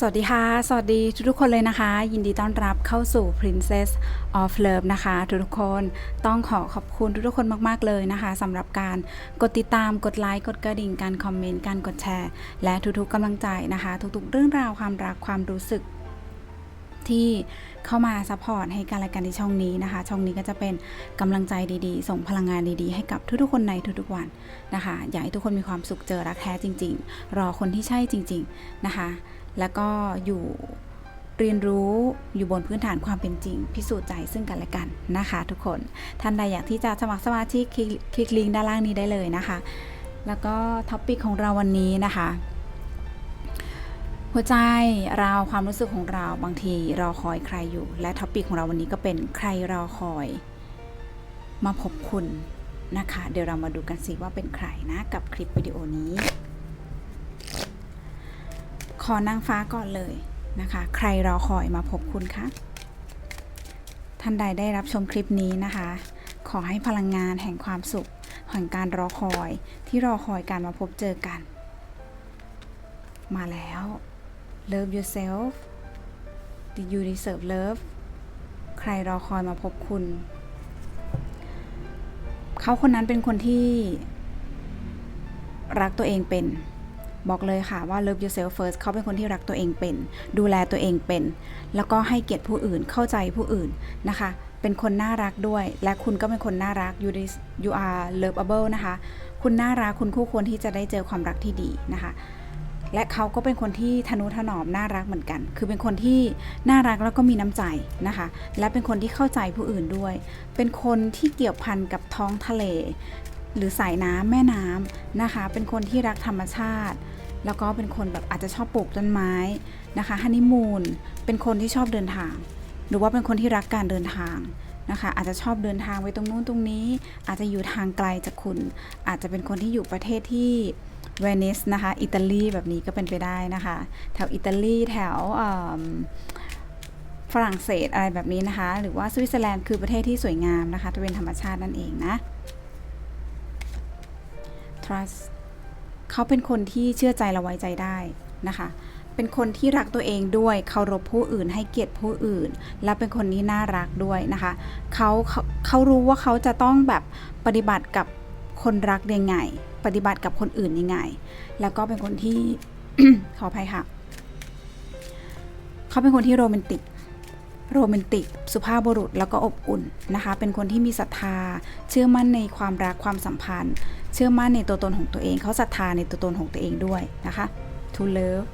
สวัสดีค่ะ สวัสดีทุกๆคนเลยนะคะ ยินดีต้อนรับเข้าสู่ Princess of Love นะคะ ทุกๆคนต้องขอขอบคุณทุกๆคนมากๆเลยนะคะสำหรับการกดติดตามกดไลค์กดกระดิ่งการคอมเมนต์การกดแชร์ และทุกๆกำลังใจนะคะ ทุกๆเรื่องราวความรักความรู้สึกที่เข้ามาซัพพอร์ตให้การรายการที่ช่องนี้นะคะ ช่องนี้ก็จะเป็นกำลังใจดีๆ ส่งพลังงานดีๆ ให้กับทุกๆ คนในทุกๆวันนะคะ อยากให้ทุกคนมีความสุขเจอรักแท้จริง ๆ รอคนที่ใช่จริง ๆนะคะ แล้วก็อยู่เรียนรู้อยู่บนพื้นฐานความเป็นจริง พิสูจน์ใจซึ่งกันและกันนะคะทุกคน ท่านใดอยากที่จะสมัครสมาชิกคลิกลิงก์ด้านล่างนี้ได้เลยนะคะ แล้วก็ท็อปิกของเราวันนี้นะคะ หัวใจเราความรู้สึกของเราบางทีรอคอยใครอยู่ และท็อปิกของเราวันนี้ก็เป็นใครรอคอย มาพบคุณนะคะ เดี๋ยวเรามาดูกันสิว่าเป็นใครนะกับคลิปวิดีโอนี้ อนางฟ้าก่อนเลยนะคะ ใครรอคอยมาพบคุณคะท่านใดได้รับชมคลิปนี้นะคะ ขอให้พลังงานแห่งความสุขแห่งการรอคอยที่รอคอยการมาพบเจอกัน มาแล้ว Love yourself Did you deserve love ใครรอคอยมาพบคุณ เขาคนนั้นเป็นคนที่รักตัวเองเป็น บอกเลยค่ะว่า love yourself first เขาเป็นคนที่รักตัวเองเป็น ดูแลตัวเองเป็น แล้วก็ให้เกียรติผู้อื่นเข้าใจผู้อื่นนะคะ เป็นคนน่ารักด้วย และคุณก็เป็นคนน่ารัก you des- you are lovable นะคะ คุณน่ารักคุณคู่ควรที่จะได้เจอความรักที่ดีนะคะและเขาก็เป็นคนที่ทนุถนอมน่ารักเหมือนกัน คือเป็นคนที่น่ารักแล้วก็มีน้ำใจนะคะ และเป็นคนที่เข้าใจผู้อื่นด้วย เป็นคนที่เกี่ยวพันกับท้องทะเล หรือสายน้ำแม่น้ำนะคะ เป็นคนที่รักธรรมชาติ แล้วก็เป็นคนแบบอาจจะชอบปลูกต้นไม้นะคะฮันนีมูนเป็นคนที่ชอบเดินทาง หรือว่าเป็นคนที่รักการเดินทางนะคะอาจจะชอบเดินทางไปตรงนู้นตรงนี้ อาจจะอยู่ทางไกลจากคุณ อาจจะเป็นคนที่อยู่ประเทศที่เวนิสนะคะอิตาลีแบบนี้ก็เป็นไปได้นะคะ แถวอิตาลีแถวฝรั่งเศสอะไรแบบนี้นะคะ หรือว่าสวิตเซอร์แลนด์คือประเทศที่สวยงามนะคะจะเป็นธรรมชาตินั่นเองนะ trust เขาเป็นคนที่เชื่อใจและไว้ใจได้นะคะ เป็นคนที่รักตัวเองด้วยเคารพผู้อื่นให้เกียรติผู้อื่น และเป็นคนที่น่ารักด้วยนะคะเขาเขาเขารู้ว่าเขาจะต้องแบบปฏิบัติกับคนรักยังไง ปฏิบัติกับคนอื่นยังไง แล้วก็เป็นคนที่ขออภัยค่ะ เขาเป็นคนที่โรแมนติกโรแมนติก สุภาพบุรุษแล้วก็อบอุ่นนะคะ เป็นคนที่มีศรัทธา เชื่อมั่นในความรักความสัมพันธ์ เชื่อมั่นในตัวตนของตัวเอง เขาศรัทธาในตัวตนของตัวเองด้วยนะคะ to love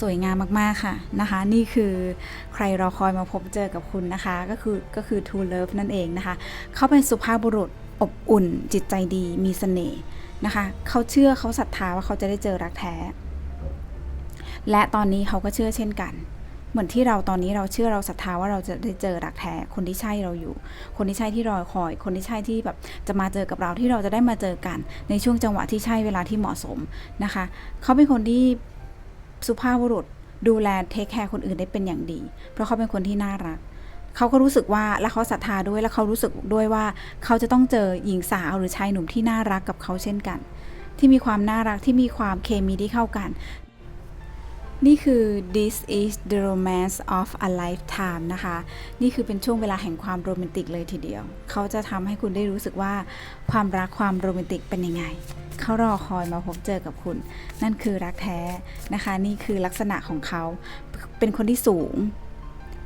สวยงามมาก ๆ ค่ะนะคะ นี่คือใครรอคอยมาพบเจอกับคุณนะคะ ก็คือก็คือ to love นั่นเองนะคะ เขาเป็นสุภาพบุรุษอบอุ่น จิตใจดีมีเสน่ห์นะคะ เขาเชื่อเขาศรัทธาว่าเขาจะได้เจอรักแท้ และตอนนี้เขาก็เชื่อเช่นกัน เหมือนที่เราตอนนี้เราเชื่อเราศรัทธาว่าเราจะได้เจอรักแท้คนที่ใช่เราอยู่ คนที่ใช่ที่รอคอย คนที่ใช่ที่แบบจะมาเจอกับเราที่เราจะได้มาเจอกัน ในช่วงจังหวะที่ใช่เวลาที่เหมาะสมนะคะ เขาเป็นคนที่สุภาพบุรุษดูแลเทคแคร์คนอื่นได้เป็นอย่างดี เพราะเขาเป็นคนที่น่ารักเขาก็รู้สึกว่าและเขาศรัทธาด้วยและเขารู้สึกด้วยว่าเขาจะต้องเจอหญิงสาวหรือชายหนุ่มที่น่ารักกับเขาเช่นกัน ที่มีความน่ารักที่มีความเคมีที่เข้ากัน นี่คือ this is the romance of a lifetime นะคะ นี่คือเป็นช่วงเวลาแห่งความโรแมนติกเลยทีเดียว เขาจะทำให้คุณได้รู้สึกว่าความรักความโรแมนติกเป็นยังไง เขารอคอยมาพบเจอกับคุณ นั่นคือรักแท้นะคะ นี่คือลักษณะของเขา เป็นคนที่สูง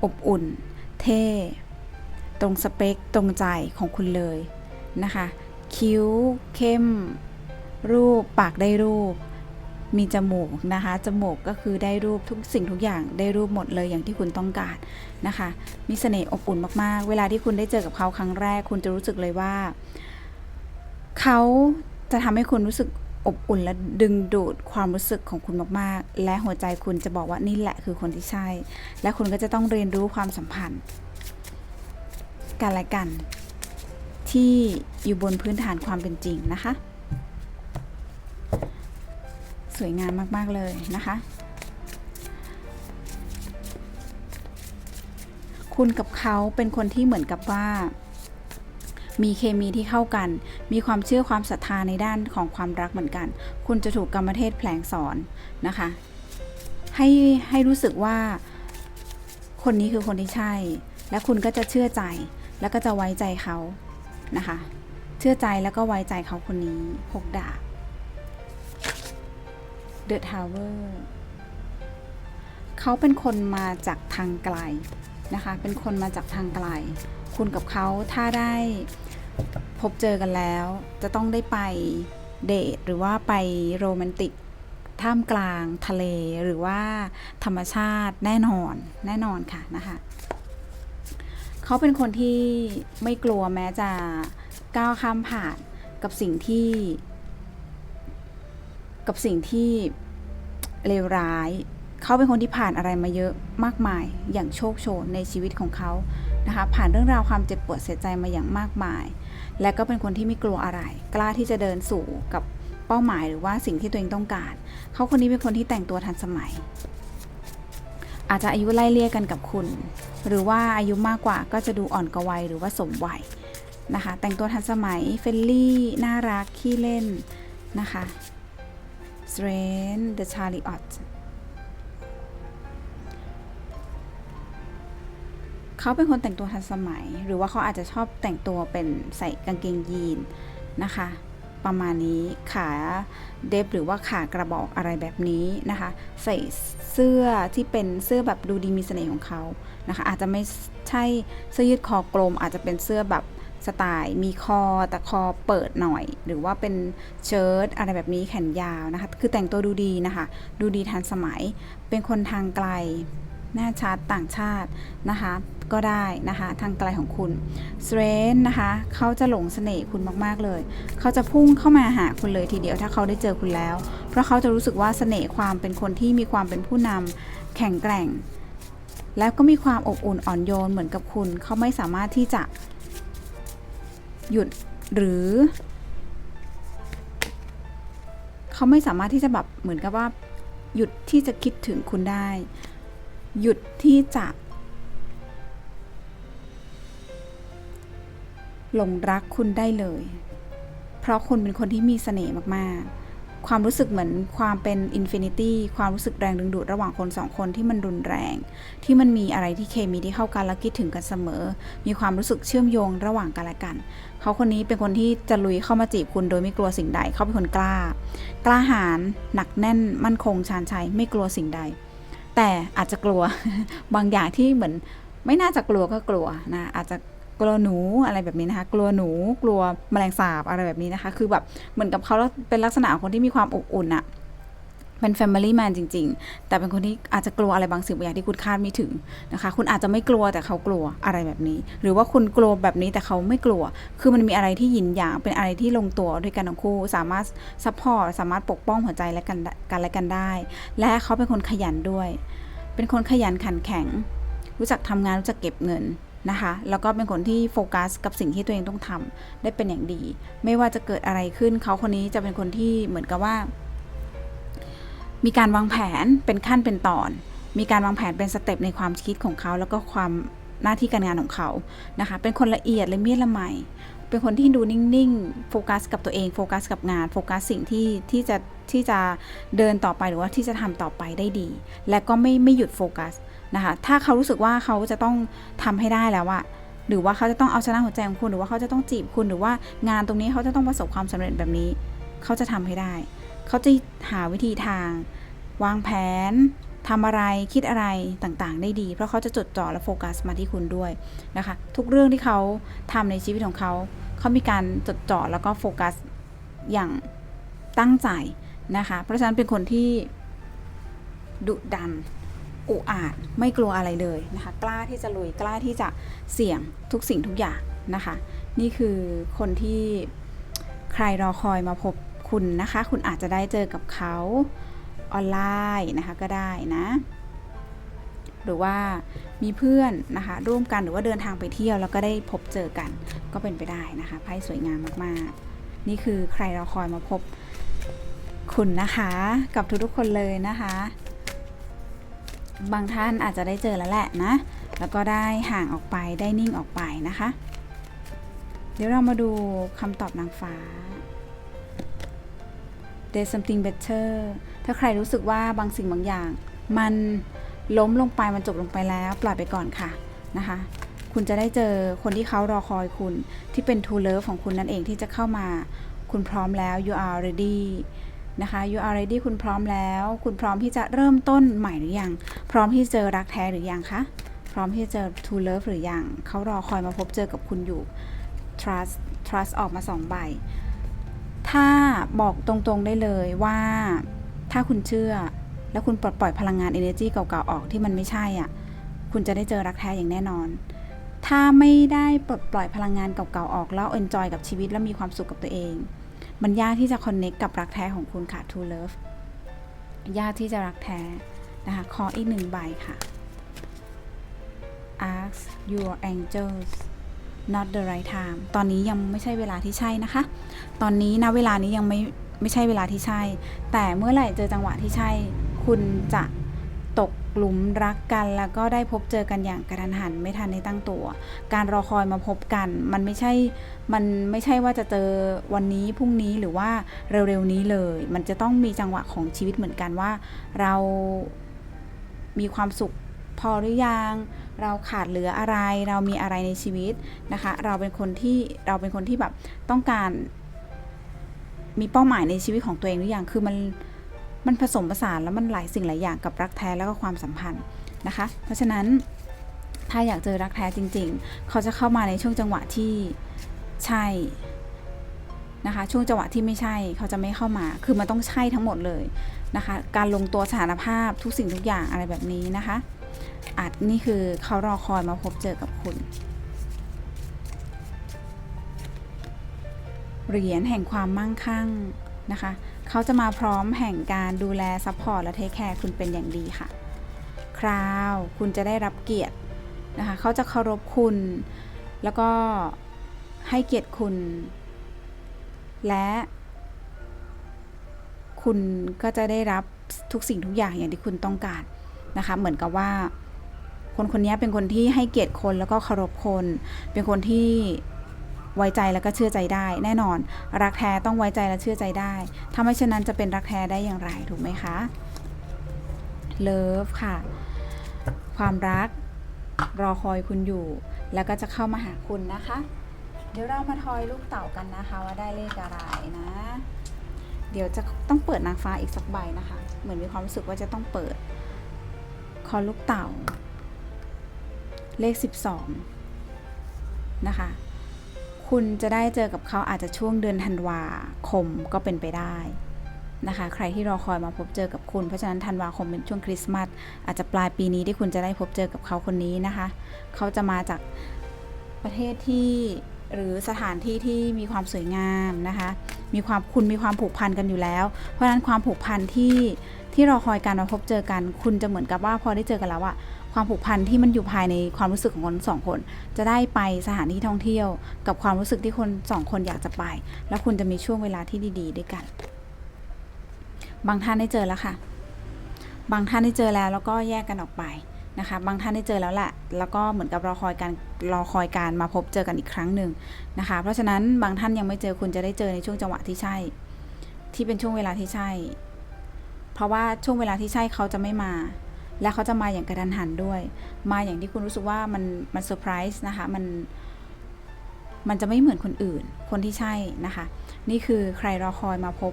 อบอุ่น เท่ ตรงสเปค ตรงใจของคุณเลยนะคะ คิ้ว เข้ม รูป ปากได้รูป มีจมูกนะคะจมูกก็คือได้รูปทุกสิ่งทุกอย่างได้รูปหมดเลยอย่างที่คุณต้องการนะคะ มีเสน่ห์อบอุ่นมากๆ เวลาที่คุณได้เจอกับเขาครั้งแรก คุณจะรู้สึกเลยว่า เขาจะทำให้คุณรู้สึกอบอุ่นและดึงดูดความรู้สึกของคุณมากๆ และหัวใจคุณจะบอกว่านี่แหละคือคนที่ใช่ และคุณก็จะต้องเรียนรู้ความสัมพันธ์กันและกัน ที่อยู่บนพื้นฐานความเป็นจริงนะคะ สวยงามมาก ๆ เลยนะคะ คุณกับเขาเป็นคนที่เหมือนกับว่า มีเคมีที่เข้ากัน มีความเชื่อความศรัทธาในด้านของความรักเหมือนกัน คุณจะถูกกรรมเทศแผลงสอนนะคะ ให้ให้รู้สึกว่า คนนี้คือคนที่ใช่ และคุณก็จะเชื่อใจ แล้วก็จะไว้ใจเขานะคะ เชื่อใจแล้วก็ไว้ใจเขาคนนี้หกดาบ The Tower เขาเป็นคนมาจากทางไกลนะคะ เป็นคนมาจากทางไกล คุณกับเขาถ้าได้พบเจอกันแล้ว จะต้องได้ไปเดทหรือว่าไปโรแมนติกท่ามกลางทะเลหรือว่าธรรมชาติแน่นอนแน่นอนค่ะนะคะเขาเป็นคนที่ไม่กลัวแม้จะก้าวข้ามผ่านกับสิ่งที่ กับสิ่งที่เลวร้าย เขาเป็นคนที่ผ่านอะไรมาเยอะมากมายอย่างโชคโชนในชีวิตของเขานะคะ ผ่านเรื่องราวความเจ็บปวดเสียใจมาอย่างมากมาย และก็เป็นคนที่ไม่กลัวอะไร กล้าที่จะเดินสู่กับเป้าหมายหรือว่าสิ่งที่ตัวเองต้องการ เขาคนนี้เป็นคนที่แต่งตัวทันสมัย อาจจะอายุไล่เลี่ยกันกับคุณ หรือว่าอายุมากกว่าก็จะดูอ่อนกว่าวัยหรือว่าสมวัยนะคะ แต่งตัวทันสมัยเฟรนลี่ น่ารัก ขี้เล่นนะคะ s t r a n the Chariot เขาเป็นคนแต่งตัวทันสมัย หรือว่าเขาอาจจะชอบแต่งตัวเป็นใส่กางเกงยีนนะคะ ประมาณนี้ขาเดฟหรือว่าขากระบอกอะไรแบบนี้นะคะ ใส่เสื้อที่เป็นเสื้อแบบดูดีมีเสน่ห์ของเขานะคะ อาจจะไม่ใช่เสื้อยืดคอกลม อาจจะเป็นเสื้อแบบ สไตล์ มีคอแต่คอเปิดหน่อย หรือว่าเป็นเชิ้ตอะไรแบบนี้แขนยาวนะคะ คือแต่งตัวดูดีนะคะ ดูดีทันสมัย เป็นคนทางไกล หน้าชัดต่างชาตินะคะ ก็ได้นะคะ ทางไกลของคุณสเตรนนะคะ เขาจะหลงเสน่ห์คุณมากๆเลย เขาจะพุ่งเข้ามาหาคุณเลยทีเดียวถ้าเขาได้เจอคุณแล้ว เพราะเขาจะรู้สึกว่าเสน่ห์ความเป็นคนที่มีความเป็นผู้นำแข็งแกร่ง แล้วก็มีความอบอุ่นอ่อนโยนเหมือนกับคุณ เขาไม่สามารถที่จะ หยุดหรือ เขาไม่สามารถที่จะแบบเหมือนกับว่า หยุดที่จะคิดถึงคุณได้ หยุดที่จะหลงรักคุณได้เลย เพราะคุณเป็นคนที่มีเสน่ห์มากๆ ความรู้สึกเหมือนความเป็นอินฟินิตี้ความรู้สึกแรงดึงดูดระหว่างคนสองคนที่มันรุนแรง ที่มันมีอะไรที่เคมีที่เข้ากันและคิดถึงกันเสมอ มีความรู้สึกเชื่อมโยงระหว่างกันและกัน เขาคนนี้เป็นคนที่จะลุยเข้ามาจีบคุณโดยไม่กลัวสิ่งใด เขาเป็นคนกล้า กล้าหาญหนักแน่น มั่นคงชาญชัยไม่กลัวสิ่งใด แต่อาจจะกลัวบางอย่างที่เหมือนไม่น่าจะกลัวก็กลัวนะอาจจะ กลัวหนูอะไรแบบนี้นะคะ กลัวหนูกลัวแมลงสาบอะไรแบบนี้นะคะ คือแบบเหมือนกับเขาเป็นลักษณะของคนที่มีความอบอุ่นอะเป็น Family Man จริง ๆ แต่เป็นคนที่อาจจะกลัวอะไรบางสิ่งบางอย่างที่คุณคาดไม่ถึงนะคะ คุณอาจจะไม่กลัวแต่เขากลัวอะไรแบบนี้ หรือว่าคุณกลัวแบบนี้แต่เขาไม่กลัว คือมันมีอะไรที่หยินหยาง เป็นอะไรที่ลงตัวด้วยกันทั้งคู่ สามารถซัพพอร์ต สามารถปกป้องหัวใจและกันกันและกันได้ และเขาเป็นคนขยันด้วย เป็นคนขยันขันแข็ง รู้จักทำงาน รู้จักเก็บเงิน นะคะ แล้วก็เป็นคนที่โฟกัสกับสิ่งที่ตัวเองต้องทำได้เป็นอย่างดี ไม่ว่าจะเกิดอะไรขึ้นเขาคนนี้จะเป็นคนที่เหมือนกับว่า มีการวางแผนเป็นขั้นเป็นตอน มีการวางแผนเป็นสเต็ปในความคิดของเขา แล้วก็ความหน้าที่การงานของเขานะคะ เป็นคนละเอียดละเมียดละไมเป็นคนที่ดูนิ่งๆ โฟกัสกับตัวเอง โฟกัสกับงาน โฟกัสสิ่งที่ที่จะที่จะเดินต่อไปหรือว่าที่จะทำต่อไปได้ดี และก็ไม่ไม่หยุดโฟกัส นะคะ ถ้าเขารู้สึกว่าเขาจะต้องทำให้ได้แล้วอะหรือว่าเขาจะต้องเอาชนะหัวใจของคุณ หรือว่าเขาจะต้องจีบคุณ หรือว่างานตรงนี้เขาจะต้องประสบความสำเร็จแบบนี้ เขาจะทำให้ได้ เขาจะหาวิธีทาง วางแผนทำอะไรคิดอะไรต่างๆ ได้ดี เพราะเขาจะจดจ่อและโฟกัสมาที่คุณด้วยนะคะ ทุกเรื่องที่เขาทำในชีวิตของเขา เขามีการจดจ่อแล้วก็โฟกัสอย่างตั้งใจนะคะ เพราะฉะนั้นเป็นคนที่ดุดัน อุอาจไม่กลัวอะไรเลยนะคะกล้าที่จะลุยกล้าที่จะเสี่ยงทุกสิ่งทุกอย่างนะคะ นี่คือคนที่ใครรอคอยมาพบคุณนะคะ คุณอาจจะได้เจอกับเขาออนไลน์นะคะก็ได้นะ หรือว่ามีเพื่อนนะคะ ร่วมกันหรือว่าเดินทางไปเที่ยวแล้วก็ได้พบเจอกันก็เป็นไปได้นะคะไพ่สวยงามมากๆ นี่คือใครรอคอยมาพบคุณนะคะ กับทุกๆคนเลยนะคะ บางท่านอาจจะได้เจอแล้วแหละนะ แล้วก็ได้ห่างออกไปได้นิ่งออกไปนะคะ เดี๋ยวเรามาดูคำตอบนางฟ้า There's something better ถ้าใครรู้สึกว่าบางสิ่งบางอย่าง มันล้มลงไปมันจบลงไปแล้ว ปล่อยไปก่อนค่ะนะคะ คุณจะได้เจอคนที่เขารอคอยคุณที่เป็น true love ของคุณนั่นเองที่จะเข้ามา คุณพร้อมแล้ว you are ready นะคะ you are ready คุณพร้อมแล้ว คุณพร้อมที่จะเริ่มต้นใหม่หรือยัง พร้อมที่เจอรักแท้หรือยังคะ พร้อมที่จะเจอ true love หรือยัง เขารอคอยมาพบเจอกับคุณอยู่ trust trust ออกมาสองใบ ถ้าบอกตรงๆได้เลยว่าถ้าคุณเชื่อ แล้วคุณปลดปล่อยพลังงาน energy เก่าๆออกที่มันไม่ใช่อะ คุณจะได้เจอรักแท้อย่างแน่นอน ถ้าไม่ได้ปลดปล่อยพลังงานเก่าๆออกแล้ว enjoy กับชีวิตแล้วมีความสุขกับตัวเอง มันยากที่จะ connect กับรักแท้ของคุณค่ะ true love ยากที่จะรักแท้นะคะขออีกหนึ่งใบค่ะ ask your angels not the right time ตอนนี้ยังไม่ใช่เวลาที่ใช่นะคะ ตอนนี้นะเวลานี้ยังไม่ไม่ใช่เวลาที่ใช่ แต่เมื่อไหร่เจอจังหวะที่ใช่ คุณจะ หลุมรักกัน แล้วก็ได้พบเจอกันอย่างกระทันหันไม่ทันได้ตั้งตัว การรอคอยมาพบกัน มันไม่ใช่มันไม่ใช่ว่าจะเจอวันนี้พรุ่งนี้หรือว่าเร็วๆนี้เลย มันจะต้องมีจังหวะของชีวิตเหมือนกันว่า เรามีความสุขพอหรือยัง เราขาดเหลืออะไร เรามีอะไรในชีวิตนะคะ เราเป็นคนที่เราเป็นคนที่แบบต้องการมีเป้าหมายในชีวิตของตัวเองหรือยังคือมัน มันผสมผสานแล้วมันหลายสิ่งหลายอย่างกับรักแท้แล้วก็ความสัมพันธ์นะคะ เพราะฉะนั้นถ้าอยากเจอรักแท้จริง ๆ เขาจะเข้ามาในช่วงจังหวะที่ใช่นะคะช่วงจังหวะที่ไม่ใช่เขาจะไม่เข้ามา คือมันต้องใช่ทั้งหมดเลยนะคะ การลงตัวสถานภาพทุกสิ่งทุกอย่างอะไรแบบนี้นะคะ อาจนี่คือเขารอคอยมาพบเจอกับคุณ เหรียญแห่งความมั่งคั่งนะคะ เขาจะมาพร้อมแห่งการดูแลซัพพอร์ตและเทคแคร์คุณเป็นอย่างดีค่ะ คราวคุณจะได้รับเกียรตินะคะเขาจะเคารพคุณ แล้วก็ให้เกียรติคุณ และคุณก็จะได้รับทุกสิ่งทุกอย่างอย่างที่คุณต้องการนะคะ เหมือนกับว่า คนคนนี้เป็นคนที่ให้เกียรติคนแล้วก็เคารพคน เป็นคนที่ ไว้ใจแล้วก็เชื่อใจได้ แน่นอน รักแท้ต้องไว้ใจและเชื่อใจได้ถ้าไม่เช่นนั้นจะเป็นรักแท้ได้อย่างไรถูกไหมคะเลิฟค่ะ ความรักรอคอยคุณอยู่ แล้วก็จะเข้ามาหาคุณนะคะ เดี๋ยวเรามาทอยลูกเต่ากันนะคะว่าได้เลขอะไรนะ เดี๋ยวจะต้องเปิดนางฟ้าอีกสักใบนะคะ เหมือนมีความรู้สึกว่าจะต้องเปิด คอลูกเต่า เลข 12 นะคะ คุณจะได้เจอกับเขาอาจจะช่วงเดือนธันวาคมก็เป็นไปได้นะคะ ใครที่รอคอยมาพบเจอกับคุณ เพราะฉะนั้นธันวาคมเป็นช่วงคริสต์มาสอาจจะปลายปีนี้ที่คุณจะได้พบเจอกับเขาคนนี้นะคะ เขาจะมาจากประเทศที่หรือสถานที่ที่มีความสวยงามนะคะ มีความคุณมีความผูกพันกันอยู่แล้ว เพราะฉะนั้นความผูกพันที่ที่รอคอยการมาพบเจอกัน คุณจะเหมือนกับว่าพอได้เจอกันแล้วอะ ความผูกพันที่มันอยู่ภายในความรู้สึกของคนสองคน จะได้ไปสถานที่ท่องเที่ยว กับความรู้สึกที่คนสองคนอยากจะไป แล้วคุณจะมีช่วงเวลาที่ดี ๆ ด้วยกัน บางท่านได้เจอแล้วค่ะ บางท่านได้เจอแล้วแล้วก็แยกกันออกไปนะคะ บางท่านได้เจอแล้วแหละ แล้วก็เหมือนกับรอคอยการรอคอยการมาพบเจอกันอีกครั้งหนึ่งนะคะ เพราะฉะนั้นบางท่านยังไม่เจอคุณจะได้เจอในช่วงจังหวะที่ใช่ ที่เป็นช่วงเวลาที่ใช่ เพราะว่าช่วงเวลาที่ใช่เขาจะไม่มา และเขาจะมาอย่างกระทันหันด้วย มาอย่างที่คุณรู้สึกว่ามันมันเซอร์ไพรส์นะคะ มัน มันจะไม่เหมือนคนอื่น คนที่ใช่นะคะ นี่คือใครรอคอยมาพบ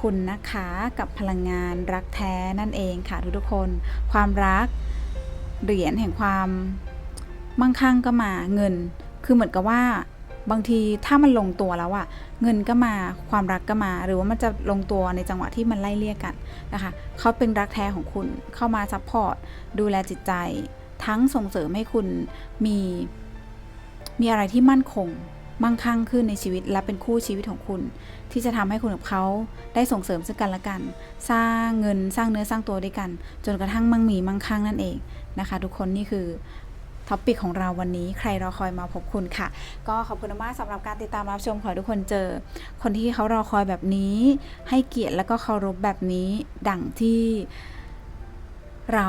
คุณนะคะกับพลังงานรักแท้นั่นเองค่ะ ทุกๆคน ความรักเหรียญแห่งความมั่งคั่งก็มาเงิน คือเหมือนกับว่า บางทีถ้ามันลงตัวแล้วอะเงินก็มาความรักก็มา หรือว่ามันจะลงตัวในจังหวะที่มันไล่เลี่ยกันนะคะเขาเป็นรักแท้ของคุณเข้ามาซัพพอร์ตดูแลจิตใจ ทั้งส่งเสริมให้คุณมีมีอะไรที่มั่นคง มั่งคั่งขึ้นในชีวิตและเป็นคู่ชีวิตของคุณ ที่จะทำให้คุณกับเขาได้ส่งเสริมซึ่งกันและกัน สร้างเงินสร้างเนื้อสร้างตัวด้วยกัน จนกระทั่งมั่งมีมั่งคั่งนั่นเองนะคะ ทุกคนนี่คือ ท็อปปิกของเราวันนี้ใครรอคอยมาพบคุณค่ะ ก็ขอบคุณมากสำหรับการติดตามรับชมขอทุกคนเจอ คนที่เขารอคอยแบบนี้ ให้เกียรติแล้วก็เคารพแบบนี้ ดั่งที่เรา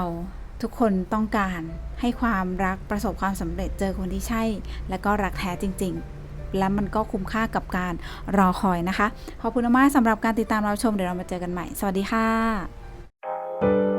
ทุกคนต้องการให้ความรักประสบความสำเร็จเจอคนที่ใช่ และก็รักแท้จริง ๆ และมันก็คุ้มค่ากับการรอคอยนะคะ ขอบคุณมากสำหรับการติดตามรับชมเดี๋ยวเรามาเจอกันใหม่ สวัสดีค่ะ